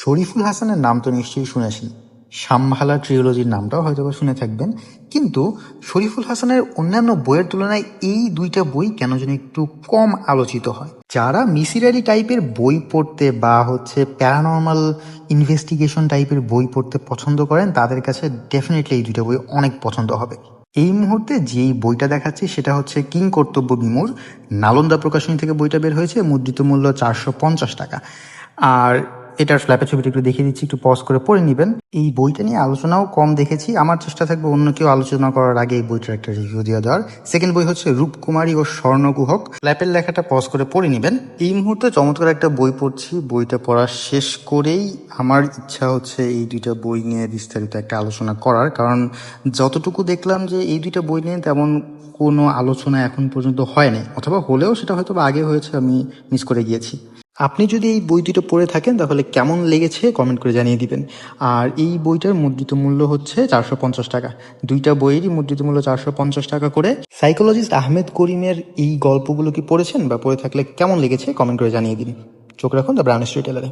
শরীফুল হাসানের নাম তো নিশ্চয়ই শুনেছেন। শামভালা ট্রিওলজির নামটাও হয়তো বা শুনে থাকবেন। কিন্তু শরীফুল হাসানের অন্যান্য বইয়ের তুলনায় এই দুইটা বই কেন যেন একটু কম আলোচিত হয়? যারা মিসিরারি টাইপের বই পড়তে বা হচ্ছে প্যারানর্মাল ইনভেস্টিগেশন টাইপের বই পড়তে পছন্দ করেন, তাদের কাছে ডেফিনেটলি এই দুইটা বই অনেক পছন্দ হবে। এই মুহূর্তে যেই বইটা দেখাচ্ছি সেটা হচ্ছে কিং কর্তব্য বিমূর, নালন্দা প্রকাশনী থেকে বইটা বের হয়েছে, মুদ্রিত মূল্য চারশো পঞ্চাশ টাকা। আর এটার ফ্ল্যাপের ছবিটা একটু দেখিয়ে দিচ্ছি, একটু পজ করে পড়ে নেবেন। এই বইটা নিয়ে আলোচনাও কম দেখেছি। আমার চেষ্টা থাকবে অন্য কেউ আলোচনা করার আগে এই বইটার একটা রিভিউ দিয়ে দেওয়ার। সেকেন্ড বই হচ্ছে রূপকুমারী ও স্বর্ণগুহক। ফ্ল্যাপের লেখাটা পজ করে পড়ে নেবেন। এই মুহূর্তে চমৎকার একটা বই পড়ছি। বইটা পড়া শেষ করেই আমার ইচ্ছা হচ্ছে এই দুইটা বই নিয়ে বিস্তারিত একটা আলোচনা করার। কারণ যতটুকু দেখলাম যে এই দুইটা বই নিয়ে তেমন কোনো আলোচনা এখন পর্যন্ত হয়নি। অথবা হলেও সেটা হয়তো আগে হয়েছে, আমি মিস করে গিয়েছি। আপনি যদি এই বই দুটো পড়ে থাকেন, তাহলে কেমন লেগেছে কমেন্ট করে জানিয়ে দিবেন। আর এই বইটার মুদ্রিত মূল্য হচ্ছে চারশো পঞ্চাশ টাকা। দুইটা বইয়েরই মুদ্রিত মূল্য চারশো পঞ্চাশ টাকা করে। সাইকোলজিস্ট আহমেদ করিমের এই গল্পগুলো কি পড়েছেন বা পড়ে থাকলে কেমন লেগেছে কমেন্ট করে জানিয়ে দিন। চোখ রাখুন দ্য ব্রাউন টেলারে